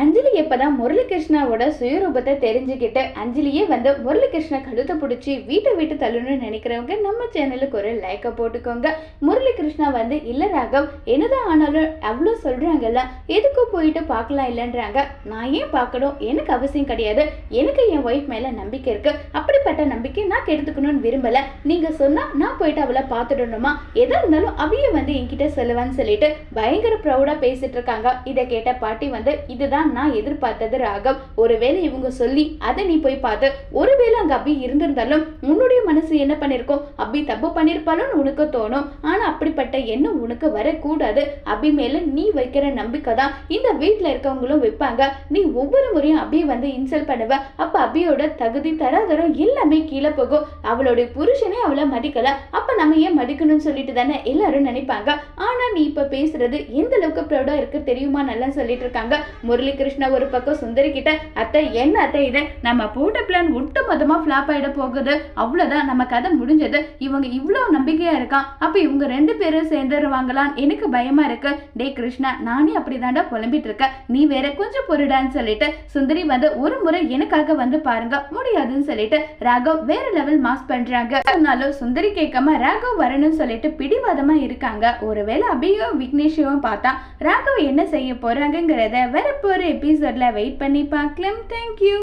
அஞ்சலி எப்பதான் முரளிகிருஷ்ணாவோட சுயரூபத்தை தெரிஞ்சுக்கிட்டு அஞ்சலியே வந்து முரளிகிருஷ்ணா கழுத்தை பிடிச்சி வீட்டை விட்டு தள்ளணும்னு நினைக்கிறவங்க நம்ம சேனலுக்கு ஒரு லைக்கை போட்டுக்கோங்க. முரளிகிருஷ்ணா வந்து இல்ல ராகவ் என்னதான் ஆனாலும் அவ்வளோ சொல்றாங்கல்ல எதுக்கும் போயிட்டு பார்க்கலாம் இல்லைன்றாங்க. நான் ஏன் பார்க்கணும்? எனக்கு அவசியம் கிடையாது. எனக்கு என் ஒய்ஃப் மேல நம்பிக்கை இருக்கு. அப்படிப்பட்ட நம்பிக்கை நான் கெடுத்துக்கணும்னு விரும்பல. நீங்க சொன்னா நான் போயிட்டு அவளை பார்த்துடணுமா? எதா இருந்தாலும் அவைய வந்து என்கிட்ட சொல்லுவான்னு சொல்லிட்டு பயங்கர ப்ரௌடா பேசிட்டு இருக்காங்க. இதை கேட்ட பாட்டி வந்து இதுதான் தான் நான் எதிர்பார்த்தது ராகவ். ஒருவேளை இவங்க சொல்லி அதை நீ போய் பார்த்து ஒருவேளை அங்கே அபி இருந்திருந்தாலும் உன்னுடைய மனசு என்ன பண்ணியிருக்கோம் அபி தப்பு பண்ணிருப்பாலும் உனக்கு தோணும். ஆனால் அப்படிப்பட்ட எண்ணம் உனக்கு வரக்கூடாது. அபி மேலே நீ வைக்கிற நம்பிக்கை தான் இந்த வீட்டில் இருக்கவங்களும் வைப்பாங்க. நீ ஒவ்வொரு முறையும் அபியை வந்து இன்சல்ட் பண்ணுவ. அப்போ அபியோட தகுதி தராதரம் எல்லாமே கீழே போகும். அவளுடைய புருஷனே அவளை மதிக்கலை. நம்ம ஏன் மடிக்கணும்னு சொல்லிட்டு தானே எல்லாரும் நினைப்பாங்க. ஆனால் நீ இப்போ பேசுறது எந்த அளவுக்கு ப்ரௌடாக இருக்கு தெரியுமா? நல்லா சொல்லிட்டு இருக்காங்க. முரளி கிருஷ்ணா ஒரு பக்கம் சுந்தரி கிட்ட அத்தை என்ன அத்தை இது? நம்ம போட்ட பிளான் ஒட்டு மொத்தமாக ஃப்ளாப் ஆகிட போகுது. அவ்வளோதான் நம்ம கதை முடிஞ்சது. இவங்க இவ்வளோ நம்பிக்கையாக இருக்கான். அப்போ இவங்க ரெண்டு பேரும் சேர்ந்துருவாங்களான்னு எனக்கு பயமாக இருக்கு. டே கிருஷ்ணா நானே அப்படிதான்டா புலம்பிட்டு இருக்கேன். நீ வேற கொஞ்சம் பொருடான்னு சொல்லிட்டு சுந்தரி வந்து ஒரு முறை எனக்காக வந்து பாருங்க முடியாதுன்னு சொல்லிட்டு ராகவ் வேற லெவல் மாஸ் பண்றாங்க. சொன்னாலும் சுந்தரி கேட்காம ராகவ் வரணும்னு சொல்லிட்டு பிடிவாதமா இருக்காங்க. ஒருவேளை அபியோ விக்னேஷையும் பார்த்தா ராகவ் என்ன செய்ய போறாங்கங்கிறத வரப்போற எபிசோட்ல வெயிட் பண்ணி பார்க்கலாம். தேங்க்யூ